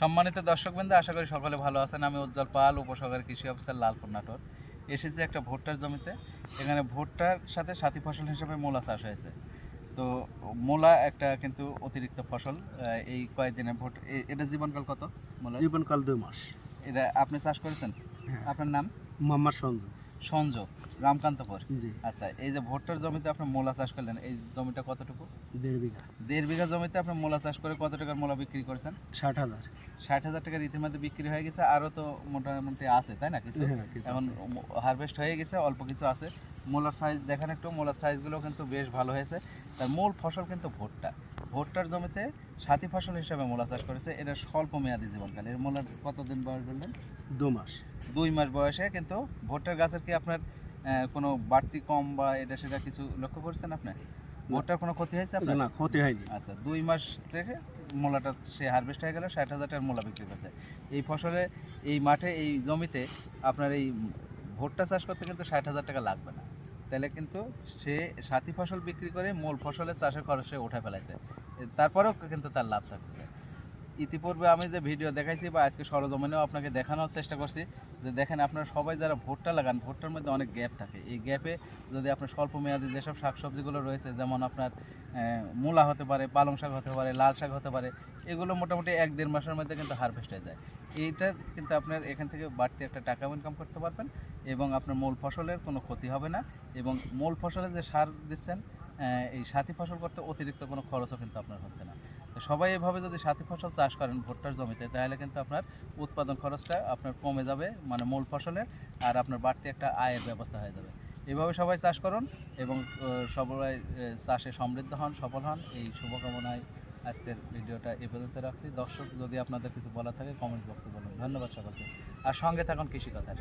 সম্মানিত দর্শক দর্শকবৃন্দ আশা করি সকলে ভালো আছেন। আমি উজ্জ্বল পাল উপসহকারী কৃষি অফিসার লালপুর নাটোর। এসেছি একটা ভুট্টার জমিতে। এখানে ভুট্টার সাথে সাথী ফসল হিসেবে মূলা চাষ হয়েছে। তো মূলা একটা কিন্তু অতিরিক্ত ফসল এই কয়েকদিনে ভুট এটা জীবনকাল কত মূলা জীবনকাল দুই মাস। এটা আপনি চাষ করেছেন? হ্যাঁ। আপনার নাম? মাম্মার সঞ্জু। সঞ্জয় রামকান্তপুর। আচ্ছা এই যে ভুট্টার জমিতে আপনি মূলা চাষ করলেন এই জমিটা কতটুকু? দেড় বিঘা। দেড় বিঘা জমিতে আপনি মূলা চাষ করে কত টাকার মূলা বিক্রি করছেন? ষাট হাজার। ষাট হাজার টাকার ইতিমধ্যে বিক্রি হয়ে গেছে আরও তো মোটামুটি আছে তাই না কিছু? হ্যাঁ কিছু এখন হারভেস্ট হয়ে গেছে অল্প কিছু আছে। মোলার সাইজ দেখেন একটু মোলার সাইজগুলো কিন্তু বেশ ভালো হয়েছে। তার মূল ফসল কিন্তু ভুট্টা। ভুট্টার জমিতে সাথী ফসল হিসাবে মোলা চাষ করেছে এটা স্বল্প মেয়াদি জীবনকাল। এর মোলার কতদিন বয়স বললেন? দু মাস। দুই মাস বয়সে কিন্তু ভুট্টার গাছের কি আপনার কোনো বাড়তি কম বা এটা সেটা কিছু লক্ষ্য করছেন আপনি? ভুট্টার কোনো ক্ষতি হয়েছে আপনার? না ক্ষতি হয়নি। আচ্ছা দুই মাস থেকে মূলাটা সে হারভেস্ট হয়ে গেল ষাট হাজার টাকার মূলা বিক্রি করছে। এই ফসলে এই মাঠে এই জমিতে আপনার এই ভুট্টা চাষ করতে কিন্তু ষাট হাজার টাকা লাগবে না। তাহলে কিন্তু সে সাথী ফসল বিক্রি করে মূল ফসলের চাষের খরচে উঠে ফেলাইছে এ- তারপরেও কিন্তু তার লাভ থাকছে ইতিপূর্বে আমি যে ভিডিও দেখাইছি বা আজকে সরজমিনেও আপনাকে দেখানোর চেষ্টা করছি, যে দেখেন আপনারা সবাই যারা ভুট্টা লাগান, ভুট্টার মধ্যে অনেক গ্যাপ থাকে। এই গ্যাপে যদি আপনার স্বল্প মেয়াদি যেসব শাকসবজিগুলো রয়েছে, যেমন আপনার মূলা হতে পারে, পালং শাক হতে পারে, লাল শাক হতে পারে, এগুলো মোটামুটি এক দেড় মাসের মধ্যে কিন্তু হারভেস্ট হয়ে যায়। এইটা কিন্তু আপনার এখান থেকে বাড়তি একটা টাকা ইনকাম করতে পারবেন এবং আপনার মূল ফসলের কোনো ক্ষতি হবে না এবং মূল ফসলে যে সার দিচ্ছেন এই সাথী ফসল করতে অতিরিক্ত কোনো খরচও কিন্তু আপনার হচ্ছে না। সবাই এভাবে যদি সাথী ফসল চাষ করেন ভুট্টার জমিতে, তাহলে কিন্তু আপনার উৎপাদন খরচটা আপনার কমে যাবে মানে মূল ফসলের, আর আপনার বাড়তি একটা আয়ের ব্যবস্থা হয়ে যাবে। এভাবে সবাই চাষ করুন এবং সবাই চাষে সমৃদ্ধ হন, সফল হন। এই শুভকামনায় আজকের ভিডিওটা এ পর্যন্ত রাখছি। দর্শক, যদি আপনাদের কিছু বলার থাকে কমেন্ট বক্সে বলুন। ধন্যবাদ সকলকে। আর সঙ্গে থাকুন কৃষি কথার